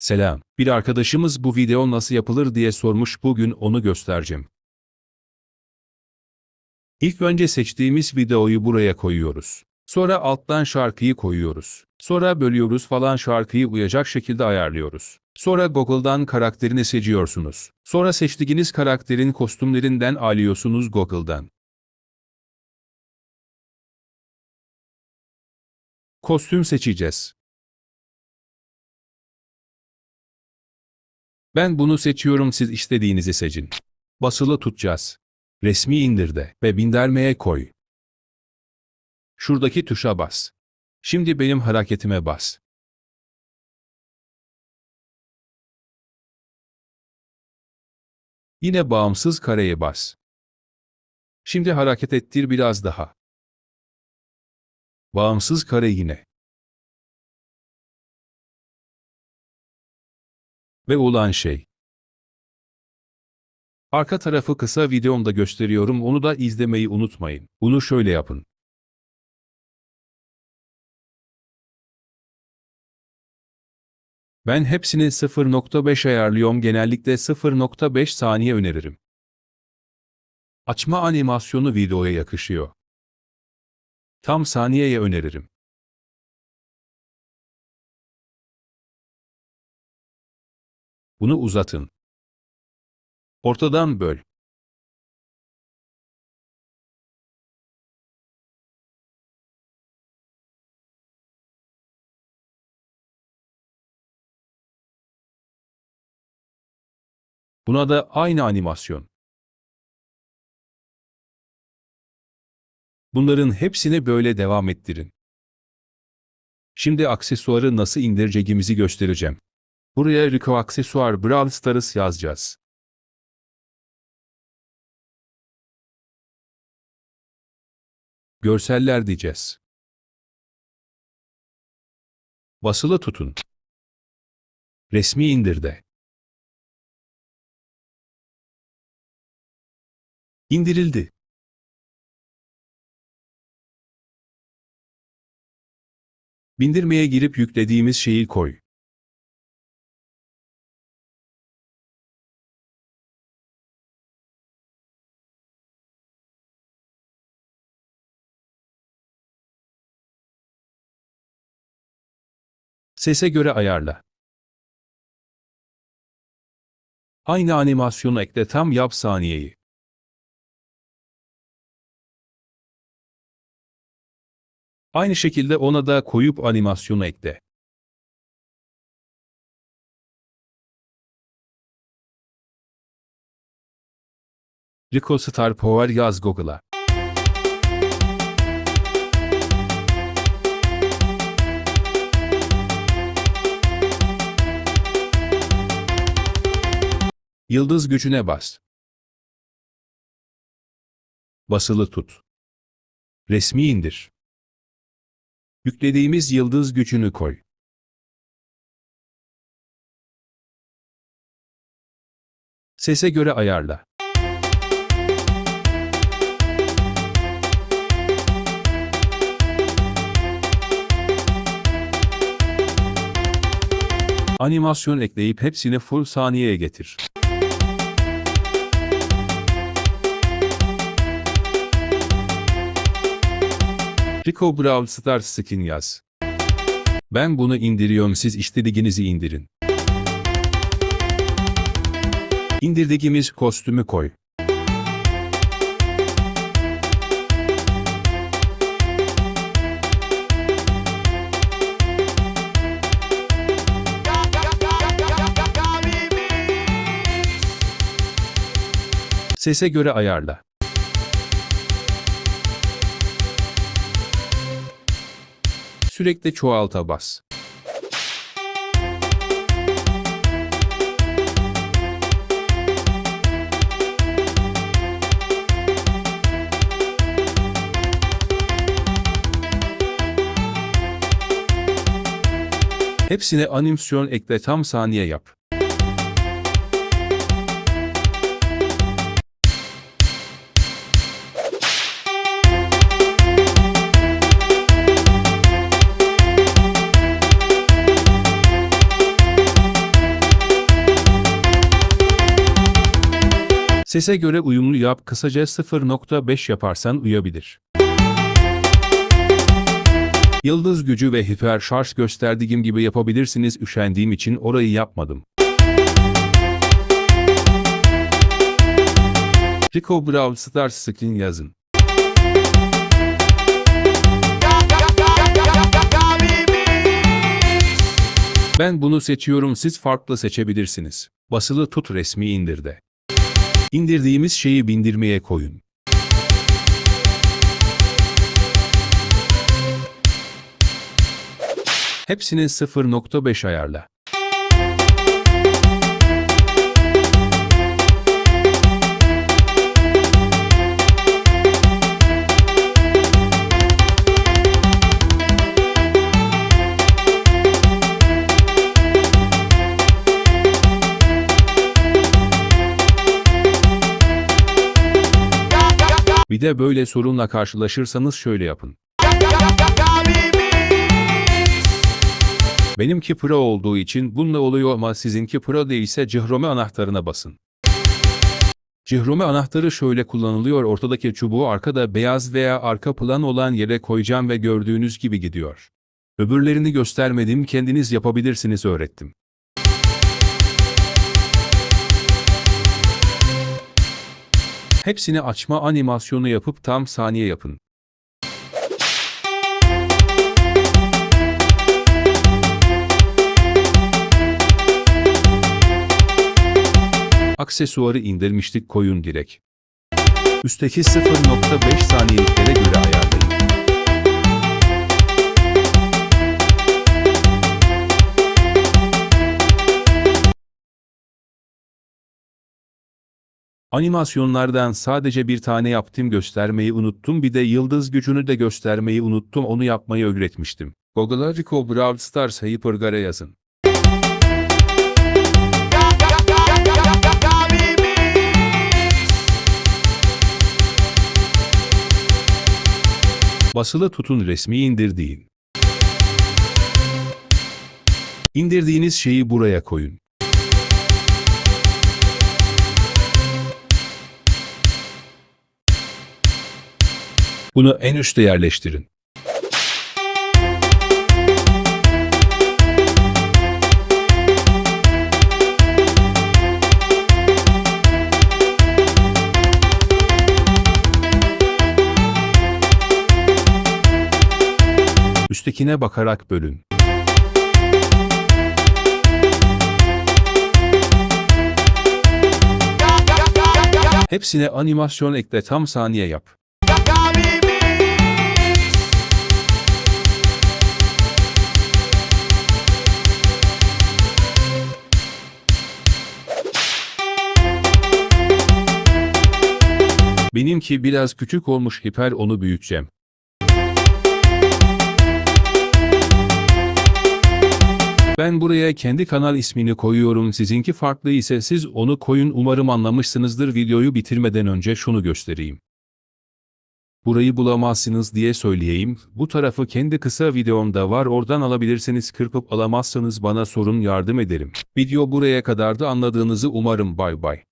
Selam. Bir arkadaşımız bu video nasıl yapılır diye sormuş bugün onu göstereceğim. İlk önce seçtiğimiz videoyu buraya koyuyoruz. Sonra alttan şarkıyı koyuyoruz. Sonra bölüyoruz falan şarkıyı uyacak şekilde ayarlıyoruz. Sonra Google'dan karakterini seçiyorsunuz. Sonra seçtiğiniz karakterin kostümlerinden alıyorsunuz Google'dan. Kostüm seçeceğiz. Ben bunu seçiyorum siz istediğinizi seçin. Basılı tutacağız. Resmi indirde ve bindirmeye koy. Şuradaki tuşa bas. Şimdi benim hareketime bas. Yine bağımsız kareye bas. Şimdi hareket ettir biraz daha. Bağımsız kare yine. Ve olan şey. Arka tarafı kısa videomda gösteriyorum onu da izlemeyi unutmayın. Bunu şöyle yapın. Ben hepsini 0.5 ayarlıyorum genellikle 0.5 saniye öneririm. Açma animasyonu videoya yakışıyor. Tam saniyeye öneririm. Bunu uzatın. Ortadan böl. Buna da aynı animasyon. Bunların hepsini böyle devam ettirin. Şimdi aksesuarı nasıl indireceğimizi göstereceğim. Buraya Rico aksesuar Brawl Stars yazacağız. Görseller diyeceğiz. Basılı tutun. Resmi indirde. İndirildi. Bindirmeye girip yüklediğimiz şeyi koy. Sese göre ayarla. Aynı animasyonu ekle tam yap saniyeyi. Aynı şekilde ona da koyup animasyonu ekle. Rico Star Power yaz Google'a. Yıldız gücüne bas. Basılı tut. Resmi indir. Yüklediğimiz yıldız gücünü koy. Sese göre ayarla. Animasyon ekleyip hepsini full saniyeye getir. Rico Brawl Stars skin yaz. Ben bunu indiriyorum siz istediğinizi indirin. İndirdiğimiz kostümü koy. Sese göre ayarla. Sürekli çoğalta bas. Hepsine animasyon ekle tam saniye yap. Sese göre uyumlu yap kısaca 0.5 yaparsan uyabilir. Yıldız gücü ve hiper şarj gösterdiğim gibi yapabilirsiniz üşendiğim için orayı yapmadım. Rico Brawl Stars skin yazın. Ben bunu seçiyorum siz farklı seçebilirsiniz. Basılı tut resmi indirde. İndirdiğimiz şeyi bindirmeye koyun. Hepsini 0.5 ayarla. Bir de böyle sorunla karşılaşırsanız şöyle yapın. Benimki Pro olduğu için bununla oluyor ama sizinki Pro değilse Cihrome anahtarına basın. Cihrome anahtarı şöyle kullanılıyor ortadaki çubuğu arkada beyaz veya arka plan olan yere koyacağım ve gördüğünüz gibi gidiyor. Öbürlerini göstermedim kendiniz yapabilirsiniz öğrettim. Hepsini açma animasyonu yapıp tam saniye yapın. Aksesuarı indirmiştik koyun direkt. Üstteki 0.5 saniyeliklere göre Animasyonlardan sadece bir tane yaptım göstermeyi unuttum bir de yıldız gücünü de göstermeyi unuttum onu yapmayı öğretmiştim. Google'a Rico Brawl Stars Hypergare yazın. Basılı tutun resmi indirdiğin. İndirdiğiniz şeyi buraya koyun. Bunu en üste yerleştirin. Üsttekine bakarak bölün. Hepsine animasyon ekle tam saniye yap. Benimki biraz küçük olmuş hiper onu büyüteceğim. Ben buraya kendi kanal ismini koyuyorum sizinki farklı ise siz onu koyun umarım anlamışsınızdır videoyu bitirmeden önce şunu göstereyim. Burayı bulamazsınız diye söyleyeyim, bu tarafı kendi kısa videomda var oradan alabilirsiniz kırpıp alamazsanız bana sorun yardım ederim. Video buraya kadardı anladığınızı umarım bay bay.